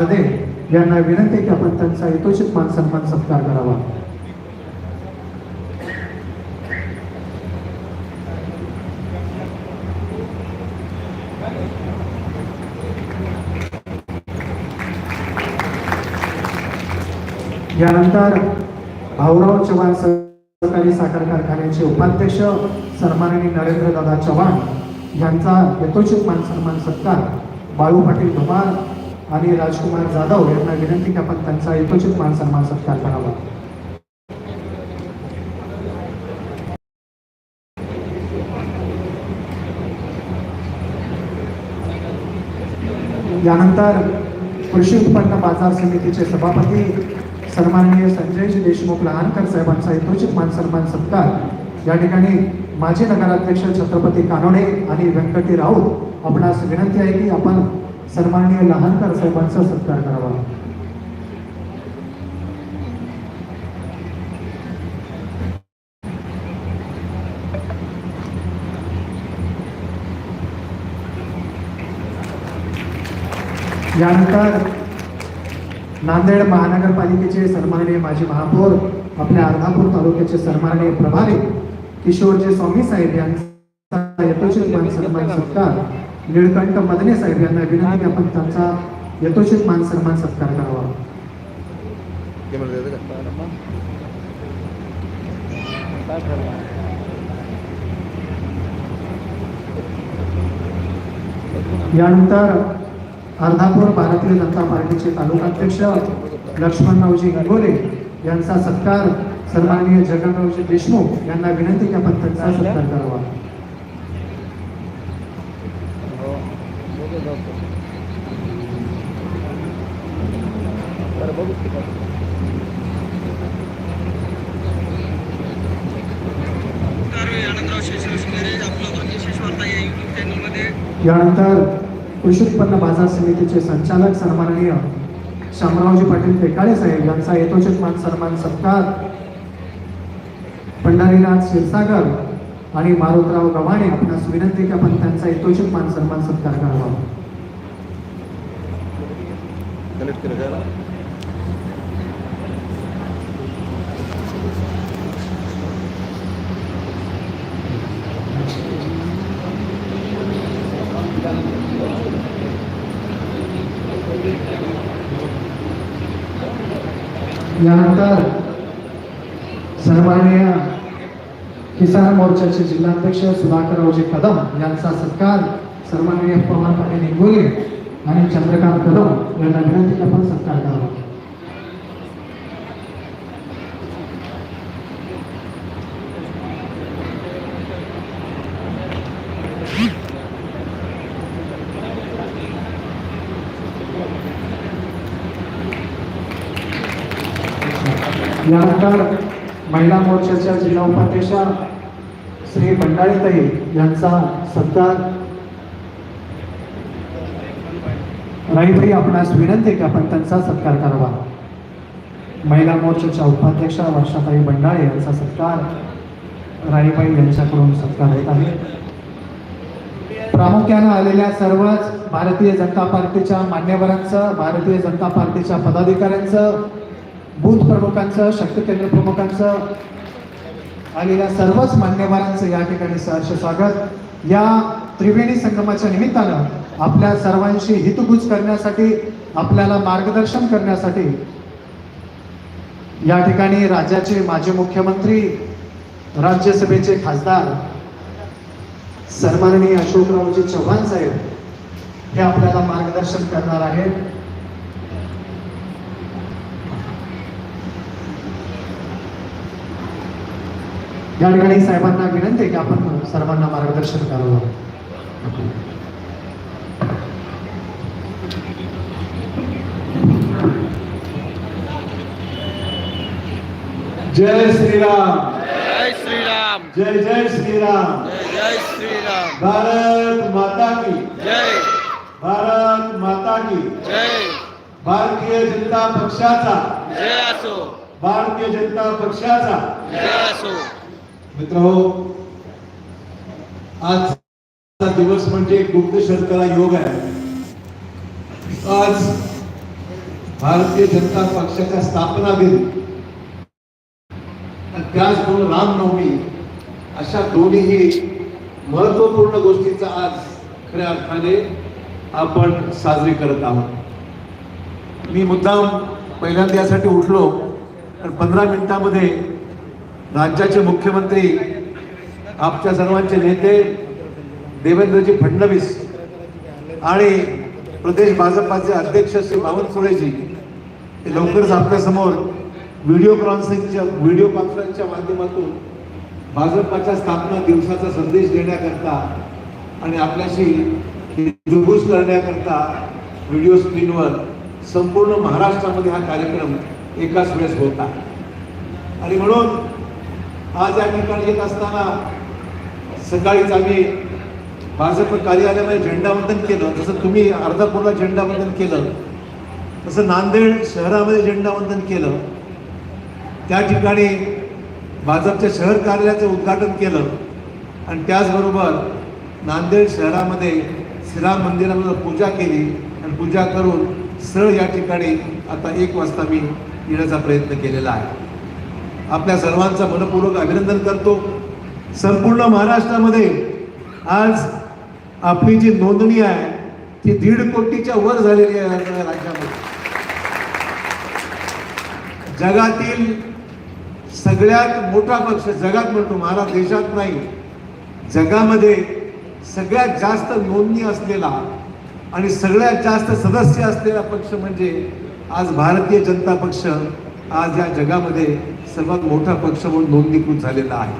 यांना विनंती आहे की आपण त्यांचा यथोचित मान सन्मान सत्कार करावा. यानंतर भाऊराव चव्हाण सहकारी साखर कारखान्याचे उपाध्यक्ष सन्माननीय नरेंद्र दादा चव्हाण यांचा यथोचित मान सन्मान सत्कार बाळू पाटील धुमाळ आणि राजकुमार जाधव यांना विनंती की आपण त्यांचा यथोचित मान सन्मान सत्कार करावा. यानंतर कृषी उत्पन्न बाजार समितीचे सभापती सन्माननीय संजयजी देशमुख लहानकर साहेबांचा यथोचित मान सन्मान सत्कार. या ठिकाणी माजी नगराध्यक्ष छत्रपती कानोडे आणि व्यंकटी राऊत आपणास विनंती आहे की आपण सन्माननीय लहानकर साहेबांचा सत्कार करावा. यानंतर नांदेड महानगरपालिकेचे सन्माननीय माजी महापौर आपल्या अर्धापूर तालुक्याचे सन्माननीय प्रभारी किशोरजी स्वामी साहेब यांचा सन्मान सत्कार. निळकंठ मदने साहेब यांना विनंती की आपण त्यांचा यथोचित मान सन्मान सत्कार करावा. यानंतर अर्धापूर भारतीय जनता पार्टीचे तालुकाध्यक्ष लक्ष्मणरावजी हिंगोले यांचा सत्कार सन्माननीय जगनरावजी देशमुख यांना विनंती की आपण त्यांचा सत्कार करावा हो. बघू जाऊ. बरं बघू की काय. नमस्कार मी आनंदराव शेषराव शिंगारे आपलं भाग्य शेषवार्ता या युट्यूब चॅनलमध्ये यानंतर कृषी उत्पन्न बाजार समितीचे संचालक सन्माननीय शामरावजी पाटील पेकाळे साहेब यांचा यथोचित मान सन्मान सत्कार पंढरीनाथ क्षीरसागर आणि मारुतराव गव्हाणे आपणास विनंती की आपण त्यांचा यथोचित मान सन्मान सत्कार करावा. यानंतर सन्माननीय किसान मोर्चाचे जिल्हाध्यक्ष सुधाकररावजी कदम यांचा सत्कार सन्माननीय पवन पाटील हिंगोली आणि चंद्रकांत कदम यांना विनंती आपण सत्कार करावा. यानंतर महिला मोर्चाच्या जिल्हा उपाध्यक्षा श्री भंडारीताई यांचा सत्कार. राईबाई आपणास विनंती की आपण त्यांचा सत्कार करावा. महिला मोर्चाच्या उपाध्यक्षा वर्षाताई बंडाळे यांचा सत्कार राईबाई यांच्याकडून सत्कार येत आहे. प्रामुख्यानं आलेल्या सर्वच भारतीय जनता पार्टीच्या मान्यवरांचं भारतीय जनता पार्टीच्या पदाधिकाऱ्यांचं बूथ प्रमुखांचं शक्ती केंद्र प्रमुखांचं आलेल्या सर्वच मान्यवरांचं या ठिकाणी सहर्ष स्वागत. या त्रिवेणी संगमाच्या निमित्तानं आपल्या सर्वांशी हितगुज करण्यासाठी आपल्याला मार्गदर्शन करण्यासाठी या ठिकाणी राज्याचे माजी मुख्यमंत्री राज्यसभेचे खासदार सन्माननीय अशोकरावजी चव्हाण साहेब हे आपल्याला मार्गदर्शन करणार आहेत. या ठिकाणी साहेबांना विनंती आहे की आपण सर्वांना मार्गदर्शन करावं. जय श्रीराम. जय श्रीराम. जय जय श्रीराम. जय जय श्रीराम. भारत माता की. जय. भारत माता की. जय. भारतीय जनता पक्षाचा. जय असो. भारतीय जनता पक्षाचा. जय असो. मित्र आजचा दिवस म्हणजे गुप्त शर्करा योग आहे. आज भारतीय जनता पक्षाच्या स्थापना दिन त्याचबरोबर रामनवमी अशा दोन्ही महत्त्वपूर्ण गोष्टीचा आज खऱ्या अर्थाने आपण साजरी करत आहोत. मी मुद्दाम पहिल्यांदा यासाठी उठलो कारण पंधरा मिनिटामध्ये राज्याचे मुख्यमंत्री आपच्या सर्वांचे नेते देवेंद्रजी फडणवीस आणि प्रदेश भाजपाचे अध्यक्ष श्री बावनकुळेजी हे लवकरच आपल्यासमोर व्हिडिओ कॉन्फरन्सिंगच्या व्हिडिओ कॉन्फरन्सच्या माध्यमातून भाजपाच्या स्थापना दिवसाचा संदेश देण्याकरता आणि आपल्याशी जुगूस करण्याकरता व्हिडिओ स्क्रीनवर संपूर्ण महाराष्ट्रामध्ये हा कार्यक्रम एकाच वेळेस होता आणि म्हणून आज या ठिकाणी येत असताना सकाळीच आम्ही भाजप कार्यालयामध्ये झेंडावंदन केलं. जसं तुम्ही अर्धापूरला झेंडावंदन केलं तसं नांदेड शहरामध्ये झेंडावंदन केलं. त्या ठिकाणी भाजपच्या शहर कार्यालयाचं उद्घाटन केलं. आणि त्याचबरोबर नांदेड शहरामध्ये श्रीराम मंदिरामध्ये पूजा केली. आणि पूजा करून सरळ या ठिकाणी आता एक वाजता मी येण्याचा प्रयत्न केलेला आहे. आपल्या सर्वांचं मनपूर्वक अभिनंदन करतो. संपूर्ण महाराष्ट्रामध्ये आज आपली जी नोंदणी आहे ती दीड कोटीच्या वर झालेली आहे राज्यामध्ये. जगातील सगळ्यात मोठा पक्ष जगात म्हणतो महाराज देशात नाही जगामध्ये सगळ्यात जास्त नोंदणी असलेला आणि सगळ्यात जास्त सदस्य असलेला पक्ष म्हणजे आज भारतीय जनता पक्ष. आज या जगामध्ये सर्वात मोठा पक्ष म्हणून नोंदणीकृत झालेला आहे.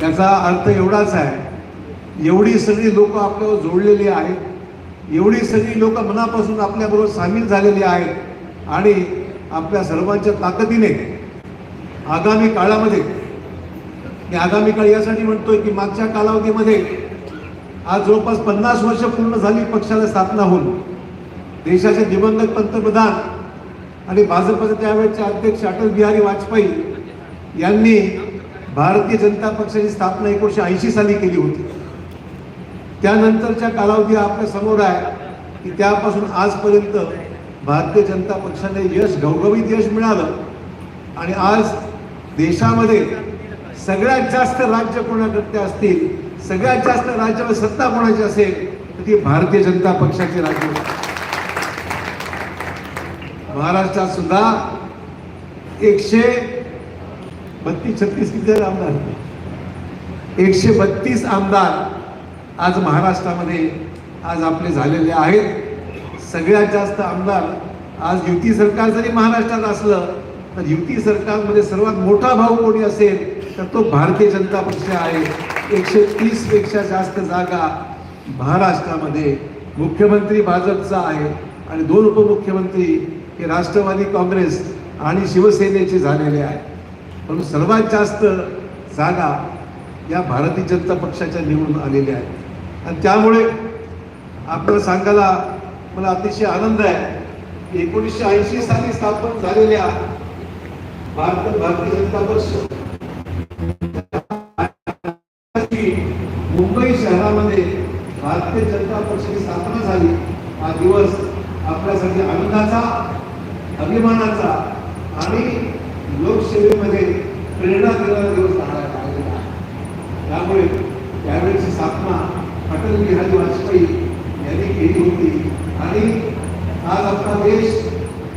त्याचा अर्थ एवढाच आहे एवढी सगळी लोक आपल्यावर जोडलेली आहेत एवढी सगळी लोक मनापासून आपल्याबरोबर सामील झालेली आहेत आणि आपल्या सर्वांच्या ताकदीने आगामी काळामध्ये मी आगामी काळ यासाठी म्हणतोय की मागच्या कालावधीमध्ये आज जवळपास पन्नास वर्ष पूर्ण झाली पक्षाला स्थापना होऊन. देशाचे दिवंगत पंतप्रधान आणि भाजपचे त्यावेळेचे अध्यक्ष अटल बिहारी वाजपेयी यांनी भारतीय जनता पक्षाची स्थापना एकोणीशे ऐंशी साली केली होती. त्यानंतरच्या कालावधी आपल्यासमोर आहे की त्यापासून आजपर्यंत भारतीय जनता पक्षाने यश गौरवित यश मिळालं. आणि आज देशामध्ये सगळ्यात जास्त राज्य कोणाकडे असतील सगळ्यात जास्त राज्यामध्ये सत्ता कोणाची असेल तर ती भारतीय जनता पक्षाचे राज्य महाराष्ट्रात सुद्धा एकशे बत्तीस छत्तीस किती आमदार एकशे बत्तीस आमदार आज महाराष्ट्रामध्ये आज आपले झालेले आहेत. सगळ्यात जास्त आमदार आज युती सरकार जरी महाराष्ट्रात असलं तर युती सरकारमध्ये सर्वात मोठा भाऊ कोणी असेल तर तो भारतीय जनता पक्ष आहे. एकशे तीसपेक्षा जास्त जागा महाराष्ट्रामध्ये मुख्यमंत्री भाजपचा आहे आणि दोन उपमुख्यमंत्री हे राष्ट्रवादी काँग्रेस आणि शिवसेनेचे झालेले आहे. पण सर्वात जास्त जागा या भारतीय जनता पक्षाच्या निवडून आलेल्या आहेत. आणि त्यामुळे आपल्याला सांगायला मला अतिशय आनंद आहे की एकोणीसशे ऐंशी साली स्थापन झालेल्या भारत भारतीय जनता पक्ष मुंबई शहरामध्ये भारतीय जनता पक्षाची स्थापना झाली. हा दिवस आपल्यासाठी आनंदाचा अभिमानाचा आणि लोकसेवेमध्ये प्रेरणा देणारा दिवस आलेला आहे. त्यामुळे त्यावेळेची स्थापना अटल बिहारी वाजपेयी यांनी केली होती. आणि आज आपला देश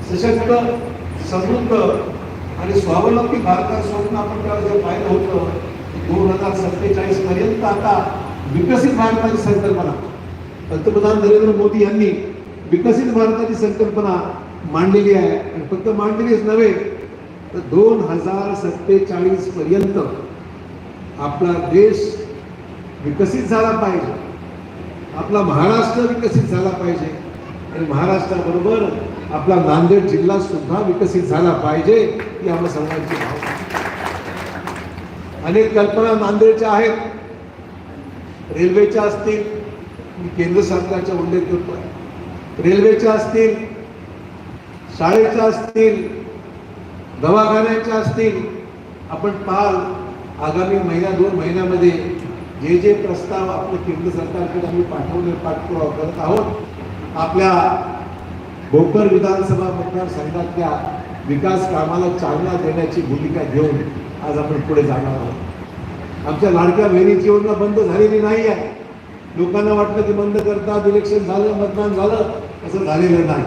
सशक्त समृद्ध आणि स्वावलंबी भारताचं स्वप्न आपण त्यावेळेस जे पाहिलं होतं दोन हजार सत्तेचाळीस पर्यंत आता विकसित भारताची संकल्पना. पंतप्रधान नरेंद्र मोदी यांनी विकसित भारताची संकल्पना मांडलेली आहे. आणि फक्त मांडलेलीच नव्हे तर दोन हजार सत्तेचाळीस पर्यंत आपला देश विकसित झाला पाहिजे. आपला महाराष्ट्र विकसित झाला पाहिजे. आणि महाराष्ट्राबरोबर आपला नांदेड जिल्हा सुद्धा विकसित झाला पाहिजे ही आम्हाला सर्वांची भावना अनेक कल्पना नांदेडच्या आहेत. रेल्वेच्या असतील मी केंद्र सरकारचा उल्लेख करतोय. रेल्वेच्या असतील शाळेच्या असतील दवाखान्याच्या असतील आपण पाल आगामी महिन्या दोन महिन्यामध्ये जे जे प्रस्ताव आपले केंद्र सरकारकडे आम्ही पाठवले पाठपुरावा करत आहोत आपल्या भोकर विधानसभा मतदारसंघातल्या विकास कामाला चालना देण्याची भूमिका घेऊन आज आपण पुढे जाणार आहोत. आमच्या लाडक्या बहिणीची योजना बंद झालेली नाही आहे. लोकांना वाटलं की बंद करतात इलेक्शन झालं मतदान झालं असं झालेलं नाही.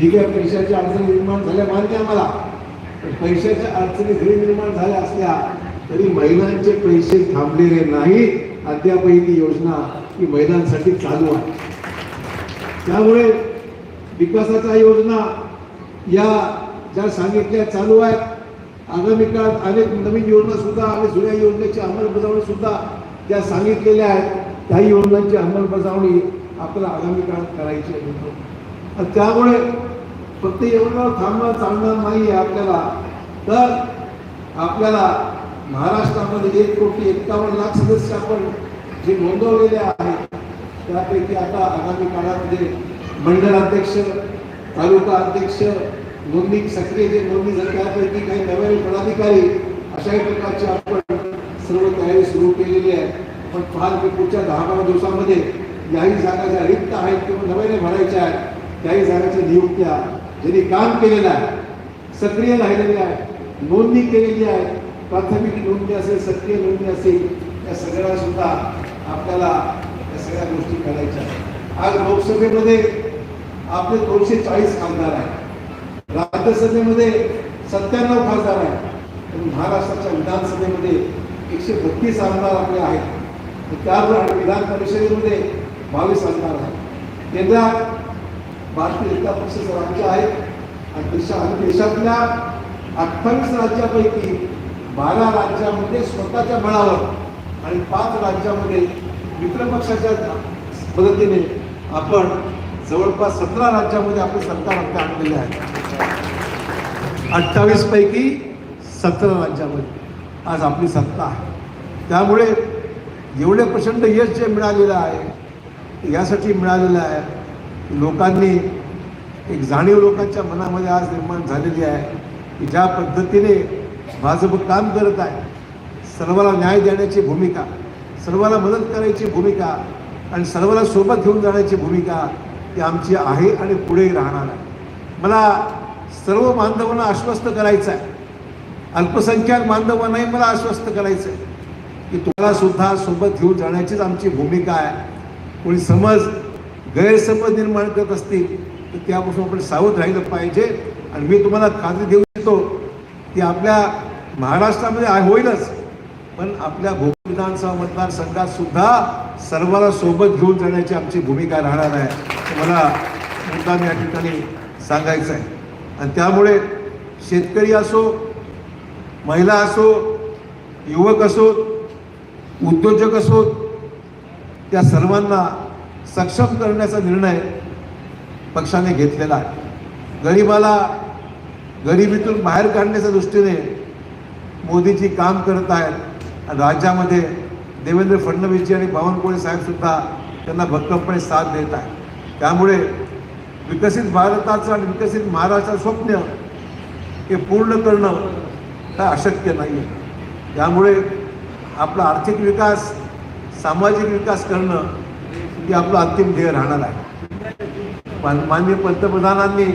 ठीक आहे पैशाची अडचणी निर्माण झाल्या मान्य आहे पण पैशाच्या अडचणी जरी निर्माण झाल्या असल्या तरी महिलांचे पैसे थांबलेले नाही अद्यापही ती योजना ही महिलांसाठी चालू आहे. त्यामुळे विकासाच्या योजना या ज्या सांगितल्या चालू आहेत. आगामी काळात अनेक नवीन योजना सुद्धा आणि जुन्या योजनेची अंमलबजावणी सुद्धा ज्या सांगितलेल्या आहेत त्याही योजनांची अंमलबजावणी आपल्याला आगामी काळात करायची आहे. त्यामुळे फक्त एवढं थांबणं चालणार नाही आहे आपल्याला. तर आपल्याला महाराष्ट्रामध्ये एक कोटी एक्कावन्न लाख सदस्य आपण जे नोंदवलेले आहेत त्यापैकी आता आगामी काळामध्ये मंडळाध्यक्ष तालुका अध्यक्ष नोंदणी सक्रिय जे नोंदणी झाली त्यापैकी काही नवीन पदाधिकारी अशाही प्रकारचे आपण सर्व तयारी सुरू केलेली आहे. पण फार की पुढच्या दहा बारा दिवसामध्ये याही जागा ज्या रिक्त आहेत किंवा नव्याने भरायच्या आहेत त्याही जागाच्या नियुक्त्या ज्यांनी काम केलेलं आहे सक्रिय राहिलेले आहे नोंदणी केलेली आहे प्राथमिक नोंदणी असेल सक्रिय नोंदणी असेल या सगळ्या सुद्धा आपल्याला या सगळ्या गोष्टी करायच्या आज लोकसभेमध्ये आपले दोनशे चाळीस खासदार आहेत. राज्यसभेमध्ये सत्त्याण्णव खासदार आहेत. पण महाराष्ट्राच्या विधानसभेमध्ये एकशे बत्तीस आमदार आपले आहेत. आणि त्याबरोबर विधान परिषदेमध्ये बावीस आमदार आहेत. केंद्रात भारतीय जनता पक्षाचं राज्य आहे आणि देशा आणि देशातल्या अठ्ठावीस राज्यापैकी बारा राज्यामध्ये स्वतःच्या बळावर आणि पाच राज्यामध्ये मित्रपक्षाच्या मदतीने आपण जवळपास सतरा राज्यामध्ये आपले सरकार आपल्या आणलेले आहे. अठ्ठावीस पैकी सतरा राज्यामध्ये आज आपली सत्ता आहे. त्यामुळे एवढे प्रचंड यश जे मिळालेलं आहे यासाठी मिळालेलं आहे लोकांनी एक जाणीव लोकांच्या मनामध्ये आज निर्माण झालेली आहे की ज्या पद्धतीने भाजप काम करत आहे सर्वाला न्याय देण्याची भूमिका सर्वाला मदत करायची भूमिका आणि सर्वाला सोबत घेऊन जाण्याची भूमिका ती आमची आहे आणि पुढेही राहणार आहे. मला सर्व बांधवांना आश्वस्त करायचं आहे. अल्पसंख्याक बांधवांनाही मला आश्वस्त करायचं आहे की तुम्हाला सुद्धा सोबत घेऊन जाण्याचीच आमची भूमिका आहे. कोणी समज गैरसमज निर्माण करत असतील तर त्यापासून आपण सावध राहिलं पाहिजे. आणि मी तुम्हाला खात्री देऊ इच्छितो की आपल्या महाराष्ट्रामध्ये होईलच. पण आपल्या भोपाळ विधानसभा मतदारसंघात सुद्धा सर्वांना सोबत घेऊन जाण्याची आमची भूमिका राहणार आहे. मला मुद्दाम या ठिकाणी सांगायचं आहे. आणि त्यामुळे शेतकरी असो महिला असो युवक असोत उद्योजक असोत त्या सर्वांना सक्षम करण्याचा निर्णय पक्षाने घेतलेला आहे. गरिबाला गरिबीतून बाहेर काढण्याच्या दृष्टीने मोदीजी काम करत आहेत. आणि राज्यामध्ये देवेंद्र फडणवीसजी आणि बावनकुळे साहेबसुद्धा त्यांना भक्कमपणे साथ देत आहेत. त्यामुळे विकसित भारताचं आणि विकसित महाराष्ट्राचं स्वप्न हे पूर्ण करणं काय अशक्य नाही आहे त्यामुळे आपला आर्थिक विकास सामाजिक विकास करणं की आपलं अंतिम ध्येय राहणार आहे. पण माननीय पंतप्रधानांनी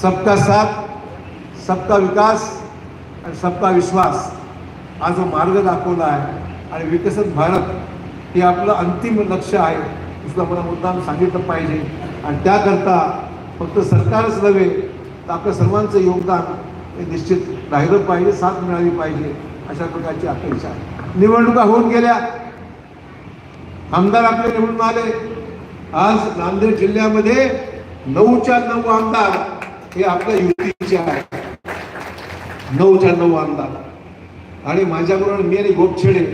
सबका साथ सबका विकास आणि सबका विश्वास हा जो मार्ग दाखवला आहे आणि विकसित भारत हे आपलं अंतिम लक्ष आहे सुद्धा मला मुद्दाम सांगितलं पाहिजे. आणि त्याकरता फक्त सरकारच नव्हे तर आपल्या सर्वांचं योगदान हे निश्चित राहिलं पाहिजे साथ मिळाली पाहिजे अशा प्रकारची अपेक्षा आहे. निवडणुका होऊन गेल्या आमदार आपले निवडून आले. आज नांदेड जिल्ह्यामध्ये नऊच्या नऊ आमदार हे आपल्या युतीचे आहे नऊच्या नऊ आमदार. आणि माझ्याबरोबर मी आणि गोपछेडे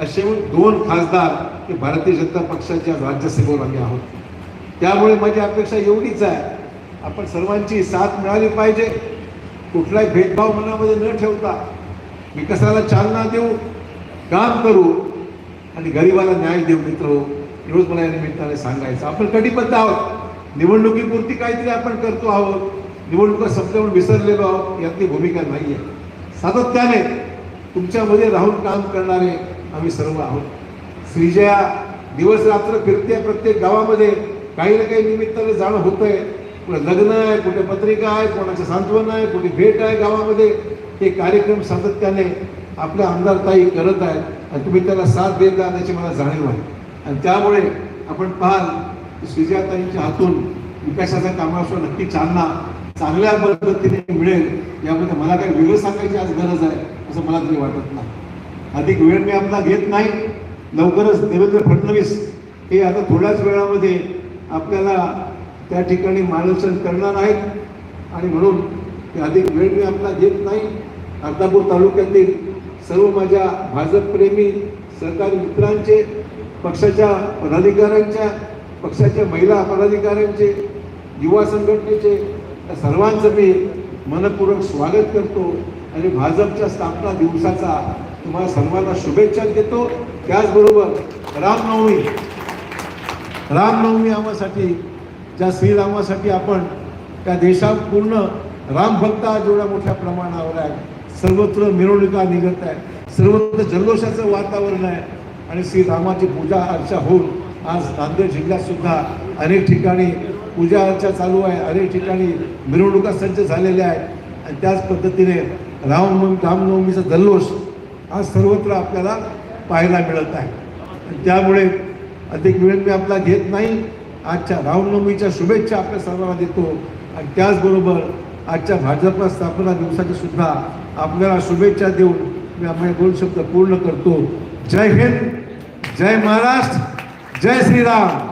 असे दोन खासदार हे भारतीय जनता पक्षाच्या राज्यसभेवर आम्ही आहोत. त्यामुळे माझी अपेक्षा एवढीच आहे. आपण सर्वांची साथ मिळाली पाहिजे. कुठलाही भेदभाव मनामध्ये न ठेवता विकासाला चालना देऊ काम करू. आणि गरिबाला न्याय देऊ मित्र एवढंच मला या निमित्ताने सांगायचं आपण कटिबद्ध आहोत. निवडणुकीपुरती काहीतरी आपण करतो आहोत. निवडणुका संपल्यावर विसरलेलो आहोत यातली भूमिका नाही आहे सातत्याने तुमच्यामध्ये राहून काम करणारे आम्ही सर्व आहोत. श्रीजया दिवस रात्र फिरते प्रत्येक गावामध्ये. काही ना काही निमित्ताने जाणं होतंय. कुठे लग्न आहे कुठे पत्रिका आहे कोणाचं सांत्वन आहे कुठे भेट आहे गावामध्ये. हे कार्यक्रम सातत्याने आपल्या आमदार ताई करत आहेत आणि तुम्ही त्याला साथ देत आहात याची मला जाणीव आहे. आणि त्यामुळे आपण पाहाल श्रीजाताईंच्या हातून विकासाच्या कामावर नक्की चालना चांगल्या पद्धतीने मिळेल यामध्ये मला काही वेगळं सांगायची आज गरज आहे असं मला तरी वाटत नाही. अधिक वेळ मी आपला घेत नाही. लवकरच देवेंद्र फडणवीस हे आता थोड्याच वेळामध्ये आपल्याला त्या ठिकाणी मार्गदर्शन करणार आहेत. आणि म्हणून ते अधिक वेळ मी आपला घेत नाही. अर्धापूर तालुक्यातील सर्व माझ्या भाजपप्रेमी सहकारी मित्रांचे पक्षाच्या पदाधिकाऱ्यांच्या पक्षाच्या महिला पदाधिकाऱ्यांचे युवा संघटनेचे त्या सर्वांचं मी मनपूर्वक स्वागत करतो आणि भाजपच्या स्थापना दिवसाचा तुम्हाला सर्वांना शुभेच्छा देतो. त्याचबरोबर रामनवमी रामनवमी आम्हासाठी ज्या श्रीरामासाठी आपण त्या देशात पूर्ण रामभक्त जेवढ्या मोठ्या प्रमाणावर आहे. सर्वत्र मिरवणुका निघत आहे सर्वत्र जल्लोषाचं वातावरण आहे. आणि श्रीरामाची पूजा अर्चा होऊन आज नांदेड जिल्ह्यातसुद्धा अनेक ठिकाणी पूजा अर्चा चालू आहे. अनेक ठिकाणी मिरवणुका सज्ज झालेल्या आहेत. आणि त्याच पद्धतीने रामनवमी रामनवमीचा जल्लोष आज सर्वत्र आपल्याला पाहायला मिळत आहे. त्यामुळे अधिक वेळ मी आपला घेत नाही. आजच्या रामनवमीच्या शुभेच्छा आपल्या सर्वांना देतो. आणि त्याचबरोबर आजच्या भाजप स्थापना दिवसाची सुद्धा आपल्याला शुभेच्छा देऊन मी आपले दोन शब्द पूर्ण करतो. जय हिंद जय महाराष्ट्र जय श्रीराम.